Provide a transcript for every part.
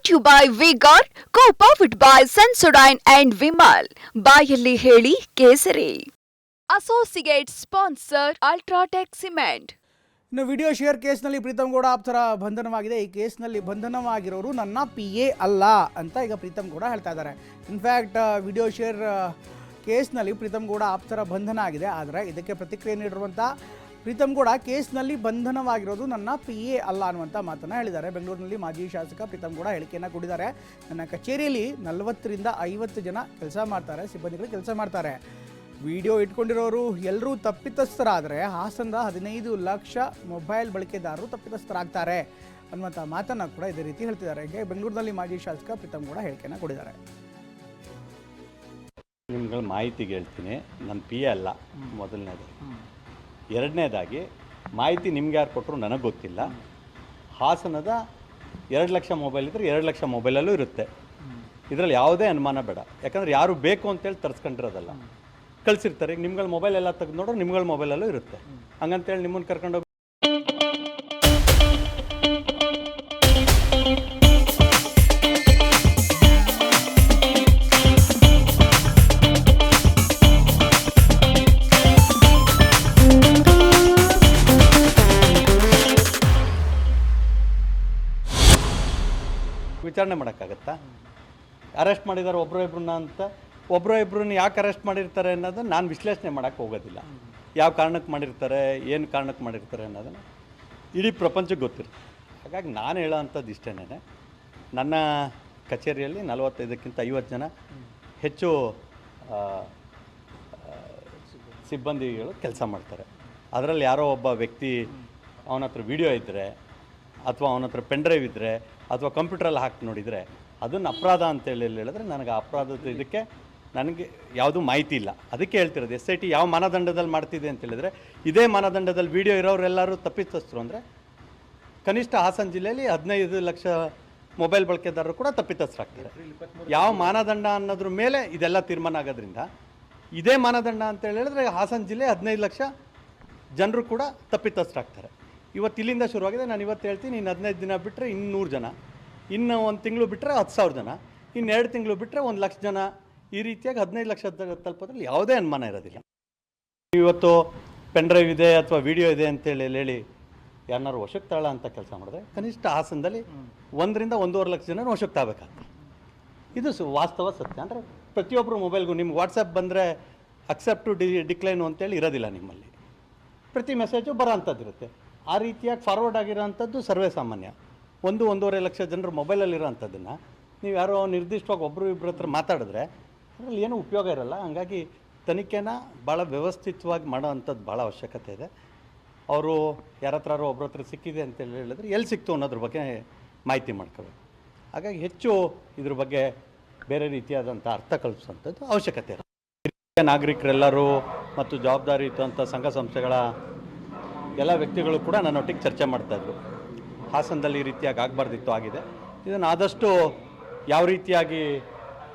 Brought you by Vigor co powered by Sensodyne and Vimal ಬಾಯಲ್ಲಿ ಹೇಳಿ ಕೇಸರಿ. Associate sponsor UltraTech cement ಇನ್ನು video share ಕೇಸ್ನಲ್ಲಿ ಪ್ರೀತಮ್ ಗೌಡ ಆಪ್ತರ ಬಂಧನವಾಗಿದೆ. ಈ ಕೇಸ್ನಲ್ಲಿ ಬಂಧನವಾಗಿರೋರು ನನ್ನ ಪಿ ಎ ಅಲ್ಲ ಅಂತ ಈಗ ಪ್ರೀತಮ್ ಗೌಡ ಹೇಳ್ತಾ ಇದ್ದಾರೆ. ಇನ್ಫ್ಯಾಕ್ಟ್ ವಿಡಿಯೋ ಶೇರ್ ಕೇಸ್ನಲ್ಲಿ ಪ್ರೀತಮ್ ಗೌಡ ಆಪ್ತರ ಬಂಧನ ಆಗಿದೆ. ಆದರೆ ಇದಕ್ಕೆ ಪ್ರತಿಕ್ರಿಯೆ ನೀಡಿರುವಂಥ ಪ್ರೀತಮ್ ಗೌಡ ಕೇಸ್ನಲ್ಲಿ ಬಂಧನವಾಗಿರೋದು ನನ್ನ ಪಿ ಎ ಅಲ್ಲ ಅನ್ನುವಂಥ ಮಾತನ್ನು ಹೇಳಿದ್ದಾರೆ. ಬೆಂಗಳೂರಿನಲ್ಲಿ ಮಾಜಿ ಶಾಸಕ ಪ್ರೀತಮ್ ಗೌಡ ಹೇಳಿಕೆಯನ್ನು ಕೊಡಿದ್ದಾರೆ ನನ್ನ ಕಚೇರಿಯಲ್ಲಿ ನಲವತ್ತರಿಂದ ಐವತ್ತು ಜನ ಕೆಲಸ ಮಾಡ್ತಾರೆ ಸಿಬ್ಬಂದಿಗಳು ಕೆಲಸ ಮಾಡ್ತಾರೆ. ವಿಡಿಯೋ ಇಟ್ಕೊಂಡಿರೋರು ಎಲ್ಲರೂ ತಪ್ಪಿತಸ್ಥರಾದರೆ ಹಾಸನದ ಹದಿನೈದು ಲಕ್ಷ ಮೊಬೈಲ್ ಬಳಕೆದಾರರು ತಪ್ಪಿತಸ್ಥರಾಗ್ತಾರೆ ಅನ್ನುವಂಥ ಮಾತನ್ನು ಕೂಡ ಇದೇ ರೀತಿ ಹೇಳ್ತಿದ್ದಾರೆ. ಹೀಗೆ ಬೆಂಗಳೂರಿನಲ್ಲಿ ಮಾಜಿ ಶಾಸಕ ಪ್ರೀತಮ್ ಗೌಡ ಹೇಳಿಕೆಯನ್ನು ಕೊಡಿದ್ದಾರೆ ನಿಮ್ಗಳ ಮಾಹಿತಿಗೆ ಹೇಳ್ತೀನಿ. ನನ್ನ ಪಿ ಎ ಅಲ್ಲ ಮೊದಲನೇದು. ಎರಡನೇದಾಗಿ ಮಾಹಿತಿ ನಿಮ್ಗೆ ಯಾರು ಕೊಟ್ಟರು ನನಗೆ ಗೊತ್ತಿಲ್ಲ. ಹಾಸನದ ಎರಡು ಲಕ್ಷ ಮೊಬೈಲ್ ಇದ್ದರೆ ಎರಡು ಲಕ್ಷ ಮೊಬೈಲಲ್ಲೂ ಇರುತ್ತೆ. ಇದರಲ್ಲಿ ಯಾವುದೇ ಅನುಮಾನ ಬೇಡ. ಯಾಕಂದರೆ ಯಾರು ಬೇಕು ಅಂತೇಳಿ ತರಿಸ್ಕೊಂಡಿರೋದಲ್ಲ. ಕಳಿಸಿರ್ತಾರೆ. ಈಗ ನಿಮ್ಗಳ ಮೊಬೈಲ್ ಎಲ್ಲ ತೆಗೆದು ನೋಡ್ರೆ ನಿಮ್ಗಳ ಮೊಬೈಲಲ್ಲೂ ಇರುತ್ತೆ. ಹಂಗಂತೇಳಿ ನಿಮ್ಮನ್ನು ಕರ್ಕೊಂಡೋಗಿ ವಿಚಾರಣೆ ಮಾಡೋಕ್ಕಾಗತ್ತಾ? ಅರೆಸ್ಟ್ ಮಾಡಿದ್ದಾರೆ ಒಬ್ಬರೋ ಇಬ್ಬರನ್ನ ಅಂತ? ಒಬ್ಬರೋ ಇಬ್ಬರನ್ನ ಯಾಕೆ ಅರೆಸ್ಟ್ ಮಾಡಿರ್ತಾರೆ ಅನ್ನೋದನ್ನ ನಾನು ವಿಶ್ಲೇಷಣೆ ಮಾಡೋಕ್ಕೆ ಹೋಗೋದಿಲ್ಲ. ಯಾವ ಕಾರಣಕ್ಕೆ ಮಾಡಿರ್ತಾರೆ, ಏನು ಕಾರಣಕ್ಕೆ ಮಾಡಿರ್ತಾರೆ ಅನ್ನೋದನ್ನು ಇಡೀ ಪ್ರಪಂಚಕ್ಕೆ ಗೊತ್ತಿರುತ್ತೆ. ಹಾಗಾಗಿ ನಾನು ಹೇಳೋ ಇಷ್ಟೇನೆ ನನ್ನ ಕಚೇರಿಯಲ್ಲಿ ನಲವತ್ತೈದಕ್ಕಿಂತ ಐವತ್ತು ಜನ ಹೆಚ್ಚು ಸಿಬ್ಬಂದಿಗಳು ಕೆಲಸ ಮಾಡ್ತಾರೆ. ಅದರಲ್ಲಿ ಯಾರೋ ಒಬ್ಬ ವ್ಯಕ್ತಿ ಅವನ ಹತ್ರ ವಿಡಿಯೋ ಇದ್ದರೆ ಅಥವಾ ಅವನ ಹತ್ರ ಪೆನ್ಡ್ರೈವ್ ಇದ್ದರೆ ಅಥವಾ ಕಂಪ್ಯೂಟ್ರಲ್ಲಿ ಹಾಕಿ ನೋಡಿದರೆ ಅದನ್ನು ಅಪರಾಧ ಅಂತೇಳಿ ಹೇಳಿದ್ರೆ ನನಗೆ ಅಪರಾಧದ ಇದಕ್ಕೆ ನನಗೆ ಯಾವುದೂ ಮಾಹಿತಿ ಇಲ್ಲ. ಅದಕ್ಕೆ ಹೇಳ್ತಿರೋದು ಎಸ್ ಐ ಟಿ ಯಾವ ಮಾನದಂಡದಲ್ಲಿ ಮಾಡ್ತಿದೆ ಅಂತ ಹೇಳಿದ್ರೆ ಇದೇ ಮಾನದಂಡದಲ್ಲಿ ವಿಡಿಯೋ ಇರೋರೆಲ್ಲರೂ ತಪ್ಪಿತಸ್ಥರು ಅಂದರೆ ಕನಿಷ್ಠ ಹಾಸನ ಜಿಲ್ಲೆಯಲ್ಲಿ ಹದಿನೈದು ಲಕ್ಷ ಮೊಬೈಲ್ ಬಳಕೆದಾರರು ಕೂಡ ತಪ್ಪಿತಸ್ಥರಾಗ್ತಾರೆ. ಯಾವ ಮಾನದಂಡ ಅನ್ನೋದ್ರ ಮೇಲೆ ಇದೆಲ್ಲ ತೀರ್ಮಾನ ಆಗೋದ್ರಿಂದ ಇದೇ ಮಾನದಂಡ ಅಂತ ಹೇಳಿದ್ರೆ ಹಾಸನ ಜಿಲ್ಲೆ ಹದಿನೈದು ಲಕ್ಷ ಜನರು ಕೂಡ ತಪ್ಪಿತಸ್ಥರಾಗ್ತಾರೆ. ಇವತ್ತು ಇಲ್ಲಿಂದ ಶುರುವಾಗಿದೆ. ನಾನು ಇವತ್ತು ಹೇಳ್ತೀನಿ, ಇನ್ನು ಹದಿನೈದು ದಿನ ಬಿಟ್ಟರೆ ಇನ್ನೂರು ಜನ. ಇನ್ನು ಒಂದು ತಿಂಗಳು ಬಿಟ್ಟರೆ ಹತ್ತು ಸಾವಿರ ಜನ. ಇನ್ನು ಎರಡು ತಿಂಗಳು ಬಿಟ್ಟರೆ ಒಂದು ಲಕ್ಷ ಜನ. ಈ ರೀತಿಯಾಗಿ ಹದಿನೈದು ಲಕ್ಷ ತಲುಪೋದ್ರಲ್ಲಿ ಯಾವುದೇ ಅನುಮಾನ ಇರೋದಿಲ್ಲ. ಇವತ್ತು ಪೆನ್ ಡ್ರೈವ್ ಇದೆ ಅಥವಾ ವಿಡಿಯೋ ಇದೆ ಅಂತೇಳಿ ಹೇಳಿ ಯಾರನ್ನಾರು ವಶಕ್ಕೆ ತಾಳ ಅಂತ ಕೆಲಸ ಮಾಡಿದ್ರೆ ಕನಿಷ್ಠ ಹಾಸನದಲ್ಲಿ ಒಂದರಿಂದ ಒಂದೂವರೆ ಲಕ್ಷ ಜನ ವಶಕ್ಕೆ ತಾಗಬೇಕಾಗ್ತದೆ ಇದು ಸು ವಾಸ್ತವ ಸತ್ಯ. ಅಂದರೆ ಪ್ರತಿಯೊಬ್ಬರು ಮೊಬೈಲ್ಗೂ ನಿಮ್ಗೆ ವಾಟ್ಸಪ್ ಬಂದರೆ ಅಕ್ಸೆಪ್ಟ್ ಡಿ ಡಿಕ್ಲೈನು ಅಂತೇಳಿ ಇರೋದಿಲ್ಲ ನಿಮ್ಮಲ್ಲಿ. ಪ್ರತಿ ಮೆಸೇಜು ಬರೋ ಅಂಥದ್ದು ಇರುತ್ತೆ ಆ ರೀತಿಯಾಗಿ ಫಾರ್ವರ್ಡ್ ಆಗಿರೋಂಥದ್ದು ಸರ್ವೇ ಸಾಮಾನ್ಯ. ಒಂದು ಒಂದೂವರೆ ಲಕ್ಷ ಜನರು ಮೊಬೈಲಲ್ಲಿರೋಂಥದ್ದನ್ನು ನೀವು ಯಾರೋ ನಿರ್ದಿಷ್ಟವಾಗಿ ಒಬ್ಬರು ಇಬ್ಬರ ಹತ್ರ ಮಾತಾಡಿದ್ರೆ ಅದರಲ್ಲಿ ಏನೂ ಉಪಯೋಗ ಇರಲ್ಲ. ಹಂಗಾಗಿ ತನಿಖೆನ ಭಾಳ ವ್ಯವಸ್ಥಿತವಾಗಿ ಮಾಡೋ ಅಂಥದ್ದು ಭಾಳ ಅವಶ್ಯಕತೆ ಇದೆ. ಅವರು ಯಾರ ಹತ್ರ ಒಬ್ಬರ ಹತ್ರ ಸಿಕ್ಕಿದೆ ಅಂತೇಳಿ ಹೇಳಿದ್ರೆ ಎಲ್ಲಿ ಸಿಕ್ತು ಅನ್ನೋದ್ರ ಬಗ್ಗೆ ಮಾಹಿತಿ ಮಾಡ್ಕೋಬೇಕು. ಹಾಗಾಗಿ ಹೆಚ್ಚು ಇದ್ರ ಬಗ್ಗೆ ಬೇರೆ ರೀತಿಯಾದಂಥ ಅರ್ಥ ಕಲ್ಪಿಸುವಂಥದ್ದು ಅವಶ್ಯಕತೆ ಇದೆ ಹಿರಿಯ ನಾಗರಿಕರೆಲ್ಲರೂ ಮತ್ತು ಜವಾಬ್ದಾರಿಯುತ ಸಂಘ ಸಂಸ್ಥೆಗಳ ಎಲ್ಲ ವ್ಯಕ್ತಿಗಳು ಕೂಡ ನನ್ನೊಟ್ಟಿಗೆ ಚರ್ಚೆ ಮಾಡ್ತಾಯಿದ್ರು ಹಾಸನದಲ್ಲಿ ಈ ರೀತಿಯಾಗಿ ಆಗಬಾರ್ದಿತ್ತು, ಆಗಿದೆ. ಇದನ್ನು ಆದಷ್ಟು ಯಾವ ರೀತಿಯಾಗಿ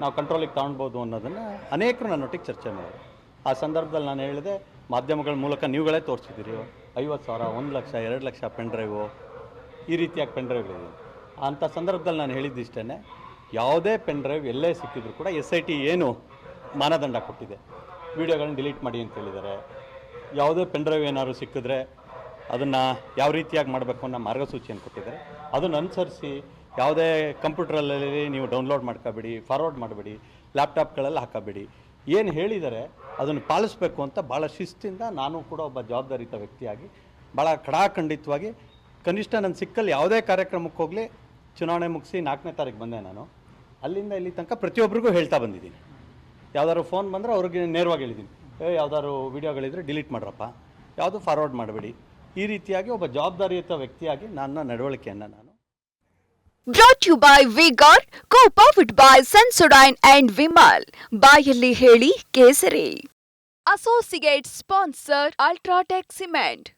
ನಾವು ಕಂಟ್ರೋಲಿಗೆ ತಗೊಳ್ಬೋದು ಅನ್ನೋದನ್ನು ಅನೇಕರು ನನ್ನೊಟ್ಟಿಗೆ ಚರ್ಚೆ ಮಾಡಿದ್ರು. ಆ ಸಂದರ್ಭದಲ್ಲಿ ನಾನು ಹೇಳಿದೆ, ಮಾಧ್ಯಮಗಳ ಮೂಲಕ ನೀವುಗಳೇ ತೋರಿಸಿದ್ದೀರಿ. ಐವತ್ತು ಸಾವಿರ, ಒಂದು ಲಕ್ಷ, ಎರಡು ಲಕ್ಷ ಪೆನ್ ಡ್ರೈವು ಈ ರೀತಿಯಾಗಿ ಪೆನ್ ಡ್ರೈವ್ಗಳಿದೆ ಅಂಥ ಸಂದರ್ಭದಲ್ಲಿ ನಾನು ಹೇಳಿದ್ದಿಷ್ಟೇ ಯಾವುದೇ ಪೆನ್ ಡ್ರೈವ್ ಎಲ್ಲೇ ಸಿಕ್ಕಿದ್ರು ಕೂಡ ಎಸ್ ಐ ಟಿ ಏನು ಮಾನದಂಡ ಕೊಟ್ಟಿದೆ. ವೀಡಿಯೋಗಳನ್ನ ಡಿಲೀಟ್ ಮಾಡಿ ಅಂತ ಹೇಳಿದ್ದಾರೆ. ಯಾವುದೇ ಪೆನ್ ಡ್ರೈವ್ ಏನಾದ್ರು ಸಿಕ್ಕಿದ್ರೆ ಅದನ್ನು ಯಾವ ರೀತಿಯಾಗಿ ಮಾಡಬೇಕು ಅನ್ನೋ ಮಾರ್ಗಸೂಚಿಯನ್ನು ಕೊಟ್ಟಿದ್ದಾರೆ. ಅದನ್ನು ಅನುಸರಿಸಿ ಯಾವುದೇ ಕಂಪ್ಯೂಟ್ರಲ್ಲಿ ನೀವು ಡೌನ್ಲೋಡ್ ಮಾಡ್ಕೋಬೇಡಿ, ಫಾರ್ವರ್ಡ್ ಮಾಡಬೇಡಿ, ಲ್ಯಾಪ್ಟಾಪ್ಗಳಲ್ಲಿ ಹಾಕಬೇಡಿ. ಏನು ಹೇಳಿದ್ದಾರೆ ಅದನ್ನು ಪಾಲಿಸಬೇಕು ಅಂತ ಭಾಳ ಶಿಸ್ತಿಂದ ನಾನು ಕೂಡ ಒಬ್ಬ ಜವಾಬ್ದಾರಿತ ವ್ಯಕ್ತಿಯಾಗಿ ಭಾಳ ಕಡಾಖಂಡಿತವಾಗಿ ಕನಿಷ್ಠ ನನ್ನ ಸಿಕ್ಕಲ್ಲಿ ಯಾವುದೇ ಕಾರ್ಯಕ್ರಮಕ್ಕೆ ಹೋಗಲಿ, ಚುನಾವಣೆ ಮುಗಿಸಿ ನಾಲ್ಕನೇ ತಾರೀಕು ಬಂದೆ ನಾನು. ಅಲ್ಲಿಂದ ಇಲ್ಲಿ ತನಕ ಪ್ರತಿಯೊಬ್ಬರಿಗೂ ಹೇಳ್ತಾ ಬಂದಿದ್ದೀನಿ. ಯಾವ್ದಾದ್ರು ಫೋನ್ ಬಂದರೆ ಅವ್ರಿಗೆ ನೇರವಾಗಿ ಹೇಳಿದ್ದೀನಿ. ಏ, ಯಾವ್ದಾದ್ರು ವೀಡಿಯೋಗಳಿದ್ರೆ ಡಿಲೀಟ್ ಮಾಡ್ರಪ್ಪ. ಯಾವುದು ಫಾರ್ವರ್ಡ್ ಮಾಡಬೇಡಿ. ಈ ರೀತಿಯಾಗಿ ಒಬ್ಬ ಜವಾಬ್ದಾರಿಯುತ ವ್ಯಕ್ತಿಯಾಗಿ ನನ್ನ ನಡವಳಿಕೆಯನ್ನು ನಾನು. Brought you by Vigor co powered by Sensodyne and Vimal ಬಾಯಲ್ಲಿ ಹೇಳಿ ಕೇಸರಿ. Associate sponsor UltraTech cement